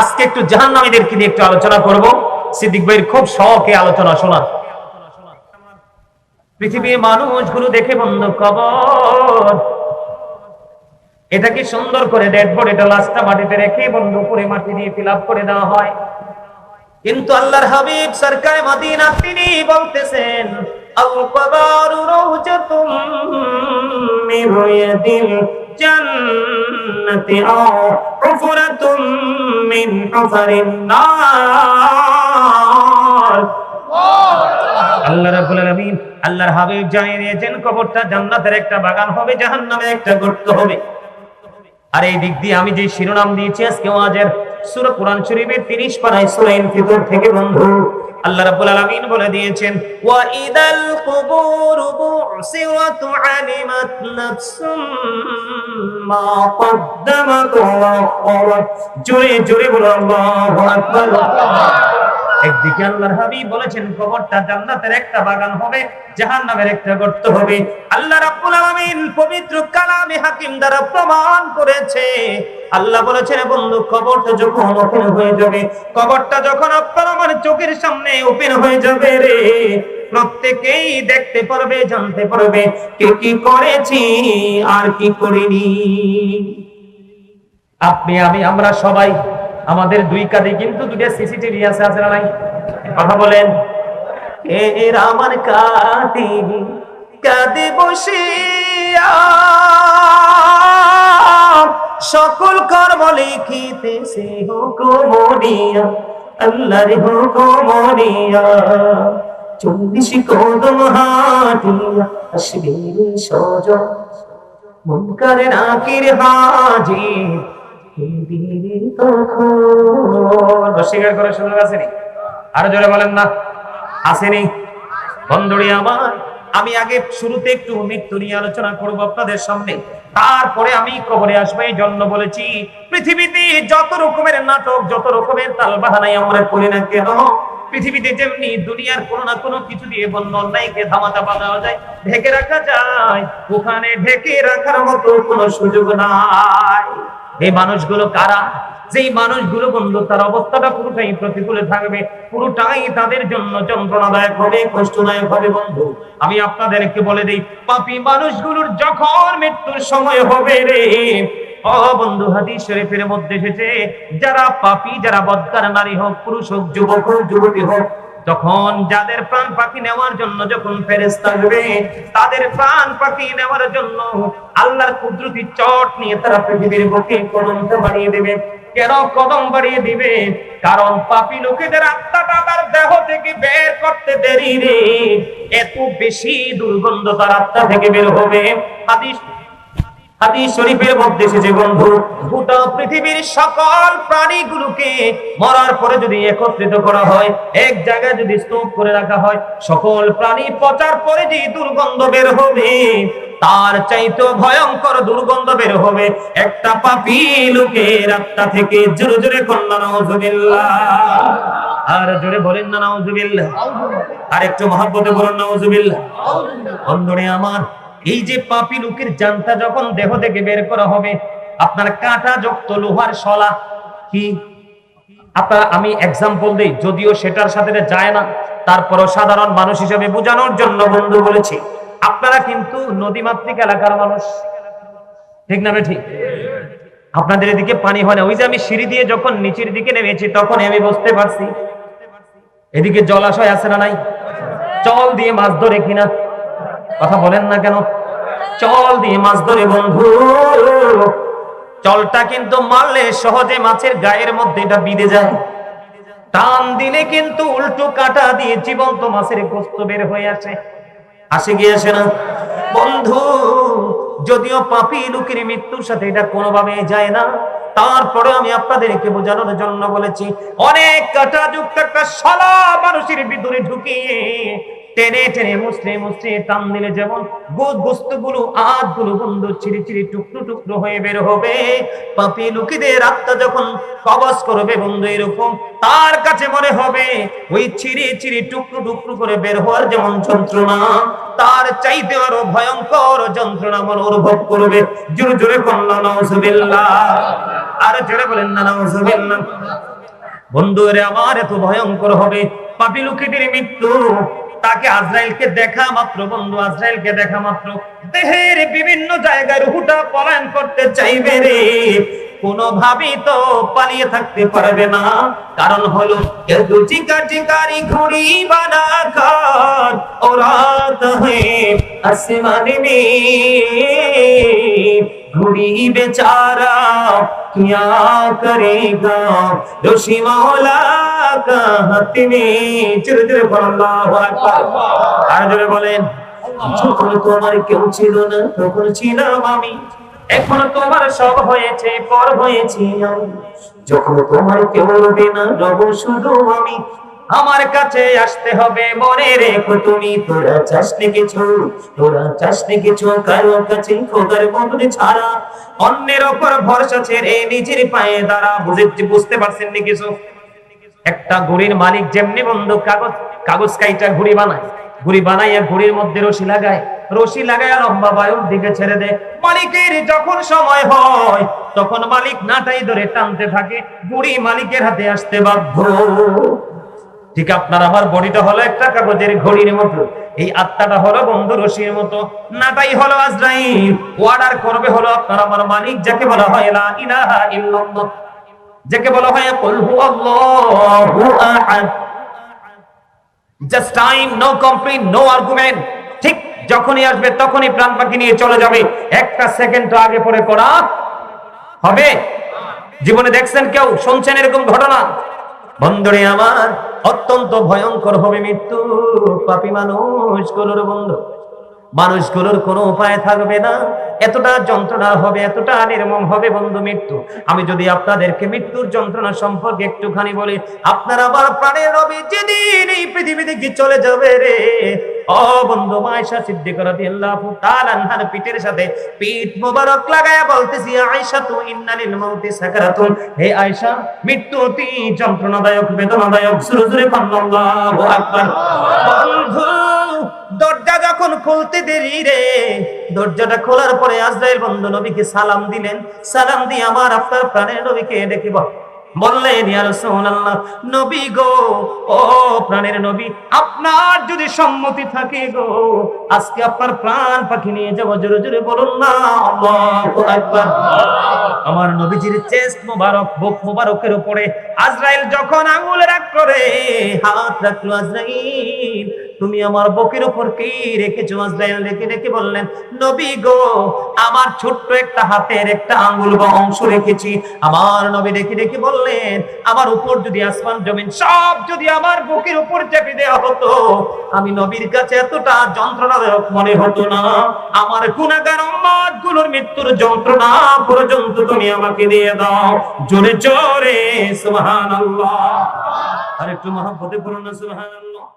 আজকে একটু জাহান্নামীদেরকে নিয়ে একটু আলোচনা করব। সিদ্দিক ভাইয়ের খুব শখে আলোচনা শোনা। পৃথিবীর মানুষগুলো দেখে বন্ধ কবর। এটাকে সুন্দর করে ডেড বডিটা লাশটা মাটিতে রেখে বন্ধ করে মাটি দিয়ে ফিল করে দেওয়া হয়। কিন্তু আল্লাহর হাবিব সরকার মদিনা তিনি বলতেছেন, আল কবরু রওজাতুম মিন রিয়াদিল আল্লাহ রাব্বুল আলামিন আল্লাহর হাবিব কবরটা জান্নাতের একটা বাগান হবে একটা গর্ত হবে। আর এই দিক দিয়ে আমি যে শিরোনাম দিয়েছি, আজকে ওয়াজের সূরা কোরআন শরীফের 30 পারায় সূরা ইনফিতর থেকে বন্ধু আল্লাহ রাব্বুল আলামিন বলে দিয়েছেন, ওয়া ইদাল কুবুর বুসিরাত আলিমাত নাফসুম মা কদ্দামাত ওয়া আখারাত জোরে জোরে বলো, আল্লাহু আকবার। একদিকে আল্লাহর হাবিব বলেছেন, কবরটা জান্নাতের একটা বাগান হবে, জাহান্নামের একটা গর্ত হবে। আল্লাহ রাব্বুল আলামিন পবিত্র কালামে হাকিম দ্বারা প্রমাণ করেছে। আল্লাহ বলেছেন, বন্ধু, কবরটা যখন ওপেন হয়ে যাবে, কবরটা যখন আপনার চোখের সামনে ওপেন হয়ে যাবে রে, প্রত্যেকেই দেখতে পারবে, জানতে পারবে কে কি করেছি, আর কি করিনি। আপনি, আমি, আমরা সবাই, আমাদের দুই কাঁধে কিন্তু দুইটা সিসিটিভি আছে আছে না নাই? কথা বলেন। এর আমার কাঁধে বসিয়া। সকল কর্ম লিখিতেছে হুকুমনিয়া আল্লাহর হুকুমনিয়া চল্লিশ কদম হাটিয়া মুনকারে নাকির হাজির অস্বীকার করার সুযোগ আসেনি আরও জোরে বলেন না। আসেনি। বন্ধুরি আমার আমি আগে শুরুতে একটু মৃত্যু নিয়ে আলোচনা করব আপনাদের সামনে। তারপরে আমি কবরে আসব, এই জন্য বলেছি, পৃথিবীতে যত রকমের নাটক, যত রকমের তাল বাহানাই আমরা করি না কেন, পৃথিবীতে যেমনি দুনিয়ার কোনো না কোনো কিছু দিয়ে বন্য অন্যায়কে ধামাতা বাঁধা যায়, ঢেকে রাখা যায়, ওখানে ঢেকে রাখার মতো কোনো সুযোগ নাই। এই মানুষগুলো কারা? যেই মানুষগুলো বন্ধু, তার অবস্থাটা পুরোটাই প্রতিকূলে থাকবে, পুরোটাই তাদের জন্য যন্ত্রণাদায়ক হবে, কষ্টদায়ক হবে বন্ধু। আমি আপনাদেরকে বলে দিই, পাপি মানুষগুলোর যখন মৃত্যুর সময় হবে রে বন্ধু শরীফের মধ্যে এসেছে, যারা পাপি, যারা বদকার নারী হোক, পুরুষ হোক, যুবক হোক, যুবতী হোক তখন যাদের প্রাণ পাখি নেওয়ার জন্য যখন ফেরেস্তা আসবে, তাদের প্রাণ পাখি নেওয়ার জন্য আল্লাহর কুদরতি চট নিয়ে তারা পৃথিবীর বুকে কদমটা বাড়িয়ে দেবে। কেন কদম বাড়িয়ে দিবে? কারণ পাপি লোকেদের আত্মাটা তার দেহ থেকে বের করতে দেরি রে। এত বেশি দুর্গন্ধ তার আত্মা থেকে বের হবে। হাদিস পৃথিবীর সকল প্রাণীগুলোকে মরার পরে যদি একত্রিত করা হয়, এক জায়গায় যদি স্তূপ করে রাখা হয়, সকল প্রাণী পচার পরে যে দুর্গন্ধ বের হবে। তার চাইতে ভয়ঙ্কর দুর্গন্ধ বের হবে। একটা পাপি লোকের আত্মা থেকে জোরে জোরে কন্যা আর জোরে বলেন না, নাউজুবিল্লাহ। আর একটু মহাব্বতে বলুন, নাউজুবিল্লাহ। বন্ধুরে আমার, এই যে পাপি লোকের জানটা যখন দেহ থেকে বের করা হবে, আপনার কাঁটা যুক্ত লোহার শলা, কি? আপনার, আমি এক্সাম্পল দেই, যদিও সেটার সাথে যায় না, তারপরও সাধারণ মানুষ হিসেবে বোঝানোর জন্য বন্ধু বলেছি। আপনারা কিন্তু নদীমাতৃক এলাকার মানুষ। ঠিক না ঠিক? আপনাদের এদিকে পানি হয় না। ওই যে আমি সিঁড়ি দিয়ে যখন নিচের দিকে নেমেছি, তখন আমি বুঝতে পারছি। এদিকে জলাশয় আছে না নাই? চল দিয়ে মাছ ধরে কিনা। কথা বলেন না কেন? চল দিয়ে মাছ ধরে, বন্ধু। চলটা কিন্তু মারলে সহজে মাছের গায়ের মধ্যে এটা বিঁধে যায়। টান দিলে কিন্তু উল্টো কাটা দিয়ে জীবন্ত মাছের গোস্ত বের হয়ে আসে। আসে গিয়ে আসে না? বন্ধু, যদিও পাপি লোকের মৃত্যুর সাথে এটা কোনোভাবে যায় না, তারপরে আমি আপনাদেরকে বোঝানোর জন্য বলেছি, অনেক কাটা যুক্ত একটা সালা মানুষের ভিতরে ঢুকিয়ে টেনে টেনে মুসলে মুসলে টান দিলে যেমন গোস্তগুলো বন্ধু চিরি চিরি টুকরো টুকরো হয়ে বের হবে। পাপি লুকিদের আত্মা যখন কবজ করবে বন্ধু, এরকম তার কাছে মনে হবে ওই চিরি চিরি টুকরো টুকরো করে বের হওয়ার যেমন যন্ত্রণা, তার চাইতে আরও ভয়ঙ্কর যন্ত্রণা মন অনুভব করবে। জোরে জোরে বললাম আর জোরে বলেন না নাউজুবিল্লাহ বন্ধুরে, আমার এত ভয়ঙ্কর হবে। পাপি লুকিদের মৃত্যু তাকে আজরাইলকে দেখা মাত্র, বন্ধু, আজরাইলকে দেখা মাত্র। দেহের বিভিন্ন জায়গায় রুহুটা পলায়ন করতে চাইবে রে। কোনোভাবেই তো পালিয়ে থাকতে পারবে না। কারণ হলো, কেউ চিকা চিকারি ঘুড়ি বানা কর ও রাত হয়ে আসমানে में घुड़ी बेचारा क्या करेगा ऋषि मौला का हाथ में চির চির আল্লাহু আকবার আর জোরে বলেন যখন তোমার কেউ ছিল না তখন ছিলাম আমি এখন তোমার সব হয়েছে পর হয়েছি আমি যখন তোমার কেউ রবে না রব শুধু আমি আমার কাছে আসতে হবে, মনে রেখো তুমি, তোরা চাসনি কিছু, তোরা চাসনি কিছু কারও কাছে খোদার বন্ধু ছাড়া। অন্যের ওপর ভরসা ছেড়ে নিজের পায়ে দাঁড়া বুঝে বুঝতে পারছেন নি কিছু? একটা ঘড়ির মালিক যেমনি বন্ধু কাগজ কাগজ কাইটা ঘুড়ি বানায়, ঘুড়ি বানাইয়া ঘুড়ির মধ্যে রশি লাগায়, রশি লাগাইয়া লম্বা বায়ুর দিকে ছেড়ে দেয়। মালিকের যখন সময় হয়, তখন মালিক নাটাই ধরে টানতে থাকে, ঘুড়ি মালিকের হাতে আসতে বাধ্য। ঠিক আপনার আমার বডিটা হলো একটা কাগজের ঘড়ির মতো। এই আত্মাটা হলো বন্ধু রশির মতো। নাটাই হলো অর্ডার করবে হলো আপনার আমার মালিক, যাকে বলা হয় লা ইলাহা ইল্লাল্লাহ। যাকে বলা হয় কুল হুয়াল্লাহু আহাদ। Just time no complain no argument ঠিক যখনই আসবে তখনই প্রাণ পাখি নিয়ে চলে যাবে। একটা সেকেন্ড তো আগে পরে করা হবে। জীবনে দেখছেন কেউ? শুনছেন এরকম ঘটনা? বন্ধুরে আমার, অত্যন্ত ভয়ঙ্কর হবে মৃত্যু। পাপি মানুষগুলোর বন্ধু মানুষ মানুষগুলোর কোনো উপায় থাকবে না। এতটা যন্ত্রণা হবে, এতটা নির্মম হবে বন্ধু মৃত্যু। আমি যদি আপনাদেরকে মৃত্যুর যন্ত্রণা সম্পর্কে একটুখানি বলি, আপনারা আবার প্রাণের রবি যেদিন এই পৃথিবী থেকে চলে যাবে রে বন্ধু সিদ্দিক রাদিয়াল্লাহু তাআলা পিঠের সাথে পিঠ লাগায়া বলতেছি তু ইন্নালিল মাউতি সাকারাতুন। হে মৃত্যু যন্ত্রণাদায়ক, বেদনাদায়ক আল্লাহু আকবার। বন্ধু, দরজা যখন খুলতে দেরি রে, দরজাটা খোলার পরে আজরাইল বন্ধু নবীকে সালাম দিলেন। সালাম দিয়ে আমার আপনার প্রাণের নবীকে বল বললেন, ইয়া রাসূলুল্লাহ, নবী গো, ও প্রাণের নবী, আপনার যদি সম্মতি থাকে গো, আজকে আপনার প্রাণ পাখি নিয়ে যাব, জোরে জোরে বলুন না আমার নবীজির চেস্ট মোবারক, বুক মোবারকের উপরে আজরাইল যখন আঙুল রাখ করে, হাত রাখল আজরাইল, তুমি আমার বকের উপর কি রেখেছো? আজরাইল রেখে রেখে বললেন, নবী গো, আমার ছোট্ট একটা হাতের একটা আঙ্গুল বা অংশ রেখেছি। আমার নবী রেখে রেখে বললেন, আমার উপর যদি আসমান, জমিন সব যদি আমার বুকের উপর চেপে দেওয়া হতো। আমি নবীর কাছে এতটা যন্ত্রণাদায়ক মনে হতো না। আমার গুণাগার উম্মতগুলোর মৃত্যুর যন্ত্রণা পর্যন্ত তুমি আমাকে দিয়ে দাও। জোরে জোরে, সুবহানাল্লাহ। আর একটু মহব্বতে সুহান সুবহানাল্লাহ।